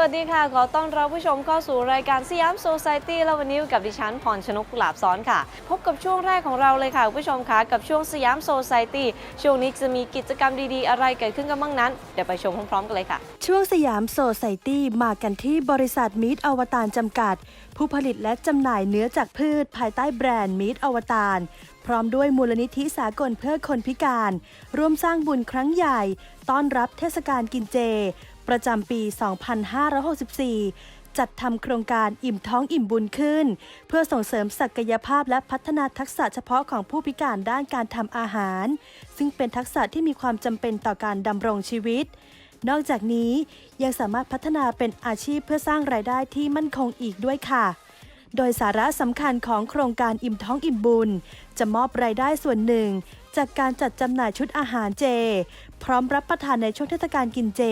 วัสดีค่ะ ขอต้อนรับผู้ชมเข้าสู่รายการสยามโซซ i ตี้และวันนี้กับดิฉันพรชนกกุหลาบซ้อนค่ะ พบกับช่วงแรกของเราเลยค่ะคุณผู้ชมคะกับช่วงสยามโซซ i ตี้ช่วงนี้จะมีกิจกรรมดีๆ อะไรเกิดขึ้นกันบ้างนั้น เดี๋ยวไปชมพร้อมๆกันเลยค่ะ ช่วงสยามโซไซตี้มากันที่บริษัทมีดอวตารจำกัด ผู้ผลิตและจำหน่ายเนื้อจากพืช ภายใต้แบรนด์มีดอวตารพร้อมด้วยมูลนิธิสากลเพื่อคนพิการ ร่วมสร้างบุญครั้งใหญ่ ต้อนรับเทศกาลกินเจ ประจำปี 2564 จัดทำโครงการอิ่มท้องอิ่มบุญขึ้น เพื่อส่งเสริมศักยภาพและพัฒนาทักษะเฉพาะของผู้พิการด้านการทำอาหาร ซึ่งเป็นทักษะที่มีความจำเป็นต่อการดำรงชีวิตนอกจากนี้ยังสามารถพัฒนาเป็นอาชีพเพื่อสร้างรายได้ที่มั่นคงอีกด้วยค่ะ โดยสาระสำคัญของโครงการอิ่มท้องอิ่มบุญ จะมอบรายได้ส่วนหนึ่ง จากการจัดจำหน่ายชุดอาหารเจ พร้อมรับประทานในช่วงเทศกาลกินเจ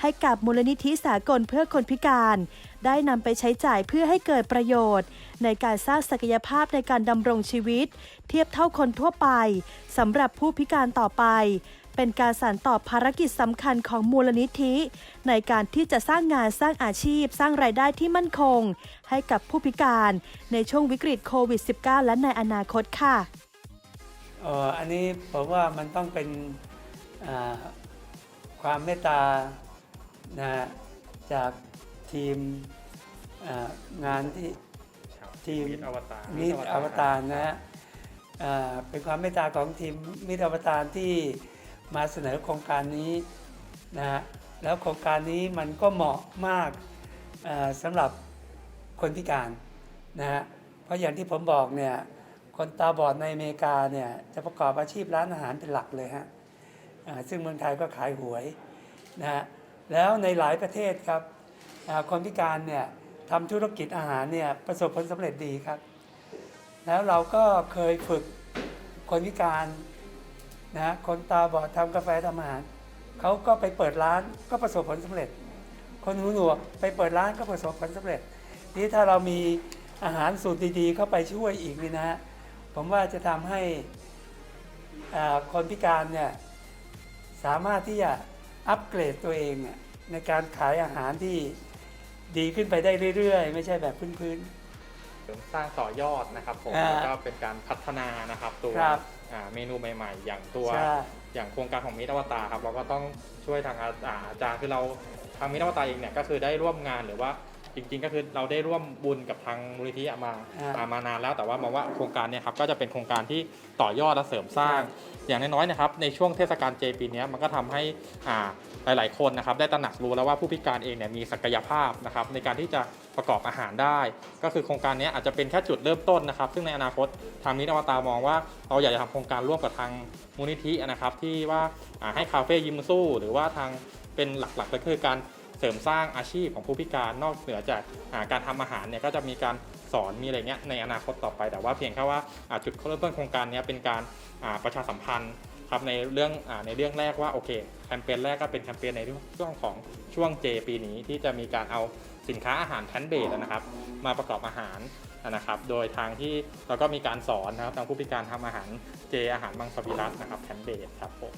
ให้กับมูลนิธิสากลเพื่อคนพิการ ได้นำไปใช้จ่ายเพื่อให้เกิดประโยชน์ ในการสร้างศักยภาพในการดำรงชีวิต เทียบเท่าคนทั่วไปสำหรับผู้พิการต่อไป เป็นการสานต่อภารกิจสำคัญของมูลนิธิ ในการที่จะสร้างงานสร้างอาชีพ สร้างรายได้ที่มั่นคง ให้กับผู้พิการในช่วงวิกฤตโควิด -19 และในอนาคตค่ะ เอ่ออันนี้ผมว่ามันต้องเป็นอ่าความเมตตานะฮะจากทีมอ่างานที่ทีมมิตรอวตารมิตรอวตารนะฮะอ่าเป็นความเมตตาของทีมมิตรอวตารที่มาเสนอโครงการนี้นะฮะแล้วโครงการนี้มันก็เหมาะมากอ่าสำหรับคนพิการนะฮะเพราะอย่างที่ผมบอกเนี่ย คนตาบอดในอเมริกาเนี่ยจะประกอบอาชีพร้านอาหารเป็นหลักเลยฮะซึ่งเมืองไทยก็ขายหวยนะฮะแล้วในหลายประเทศครับคนพิการเนี่ยทำธุรกิจอาหารเนี่ยประสบผลสำเร็จดีครับ แล้วเราก็เคยฝึกคนพิการนะฮะคนตาบอดทำกาแฟทำอาหารเขาก็ไปเปิดร้านก็ประสบผลสำเร็จ คนหูหนวกไปเปิดร้านก็ประสบผลสำเร็จ นี่ถ้าเรามีอาหารสูตรดีๆ เข้าไปช่วยอีกนี่นะฮะ ผมว่าจะทำให้อ่าคนพิการเนี่ยสามารถที่จะอัปเกรดตัวเองอะในการขายอาหารที่ดีขึ้นไปได้เรื่อยๆ ไม่ใช่แบบพื้นเสริมสร้างต่อยอดนะครับผมอ่าแล้วก็เป็นการพัฒนานะครับตัวครับอ่าเมนูใหม่ ๆ อย่างตัวใช่อย่างโครงการของมิตรอวตารครับเราก็ต้องช่วยทางอาอ่าอาจารย์คือเราทางมิตรอวตารเองเนี่ยก็คือได้ร่วมงานหรือว่า จริงๆ ก็คือเราได้ร่วมบุญกับทางมูลนิธิมาอ่าอ่ามานานแล้ว แต่ว่ามองว่าโครงการเนี่ยครับก็จะเป็นโครงการที่ต่อยอดและเสริมสร้าง อย่างน้อยๆนะครับในช่วงเทศกาลเจปีเนี้ยมันก็ทำให้อ่าหลายๆ คนนะครับได้ตระหนักรู้แล้วว่าผู้พิการเองเนี่ยมีศักยภาพนะครับในการที่จะประกอบอาหารได้ ก็คือโครงการเนี้ยอาจจะเป็นแค่จุดเริ่มต้นนะครับ ซึ่งในอนาคตทางมิตรอวตารมองว่าเราอยากจะทำโครงการร่วมกับทางมูลนิธินะครับที่ว่าอ่าให้คาเฟ่ยิมสู้ หรือว่าทางเป็นหลักๆก็คือการ เสริมสร้างอาชีพของผู้พิการนอกเหนือจากาการทำอาหารเนี่ยก็จะมีการสอนมีอะไรเงี้ยในอนาคตต่อไปแต่ว่าเพียงแค่ว่าาจุดเริ่มต้นโครงการเนี้ยเป็นการาประชาสัมพันธ์ครับในเรื่องอในเรื่องแรกว่าโอเคแคมเปญแรกก็เป็นแคมเปญในช่วงของช่วงเจปีนี้ที่จะมีการเอาสินค้าอาหารแพนเบสนะครับ มาประกอบอาหารนะครับ โดยทางที่เราก็มีการสอนนะครับทางผู้พิการทำอาหารเจอาหารมังสวิรัตนะครับแพนเบสครับผม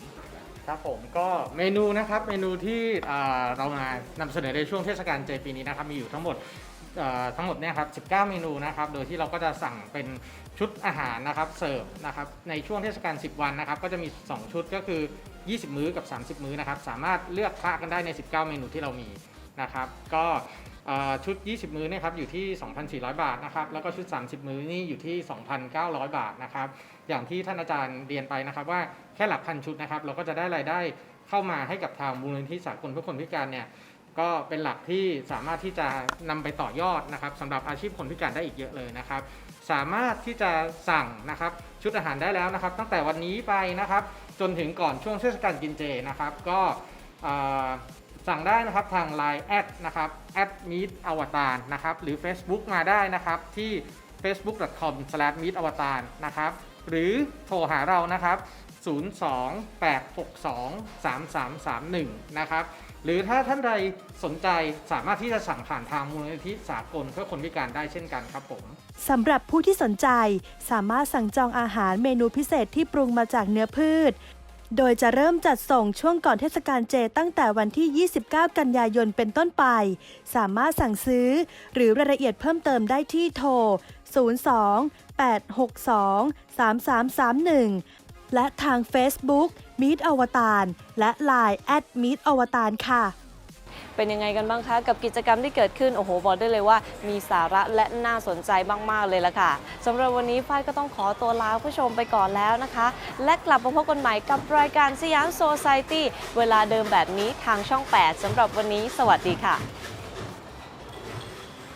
ครับผมก็เมนูนะครับเมนูที่เรามานำเสนอในช่วงเทศกาลเจปีนี้นะครับมีอยู่ทั้งหมดทั้งหมดเนี่ยครับ19 เมนูนะครับ โดยที่เราก็จะสั่งเป็นชุดอาหารนะครับเสิร์ฟนะครับในช่วงเทศกาล 10 วันนะครับก็จะมี 2 ชุดก็คือ 20 มื้อกับ 30 มื้อนะครับสามารถเลือกคละกันได้ใน 19 เมนูที่เรามีนะครับ ก็ ชุด 20 มื้อเนะครับอยู่ที่ 2,400 บาทนะครับแล้วก็ชุด 30 มื้อนี่อยู่ที่ 2,900 บาทนะครับอย่างที่ท่านอาจารย์เรียนไปนะครับว่าแค่หลักพันชุดนะครับเราก็จะได้รายได้เข้ามาให้กับทางมูลนิธิสากลเพื่อคนพิการเนี่ยก็เป็นหลักที่สามารถที่จะนำไปต่อยอดนะครับสำหรับอาชีพคนพิการได้อีกเยอะเลยนะครับ สามารถที่จะสั่งนะครับชุดอาหารได้แล้วนะครับ ตั้งแต่วันนี้ไปนะครับ จนถึงก่อนช่วงเทศกาลกินเจนะครับ ก็ สั่งได้นะครับทาง Line แอดนะครับแอดมีดอวตารนะครับหรือ Facebook มาได้นะครับที่ facebook.com/meet อวตารนะครับหรือโทรหาเรานะครับ 028623331 นะครับหรือถ้าท่านใดสนใจสามารถที่จะสั่งผ่านทางมูลนิธิสากลเพื่อคนพิการได้เช่นกันครับผมสำหรับผู้ที่สนใจสามารถสั่งจองอาหารเมนูพิเศษที่ปรุงมาจากเนื้อพืช โดยจะเริ่มจัดส่งช่วงก่อนเทศกาลเจตั้งแต่วันที่ 29 กันยายนเป็นต้นไป สามารถสั่งซื้อ หรือรายละเอียดเพิ่มเติมได้ที่โทร 02 862 3331 และทาง Facebook Meet อวตารและ Line at Meet อวตารค่ะ เป็นยังไงกันบ้างคะกับกิจกรรมที่เกิดขึ้นโอ้โหบอกได้เลยว่า มีสาระและน่าสนใจมากๆเลยละค่ะสำหรับวันนี้ฝ้ายก็ต้องขอตัวลาผู้ชมไปก่อนแล้วนะคะ และกลับมาพบกันใหม่กับรายการสยามโซซายตี้เวลาเดิมแบบนี้ทางช่อง 8สำหรับวันนี้ สวัสดีค่ะ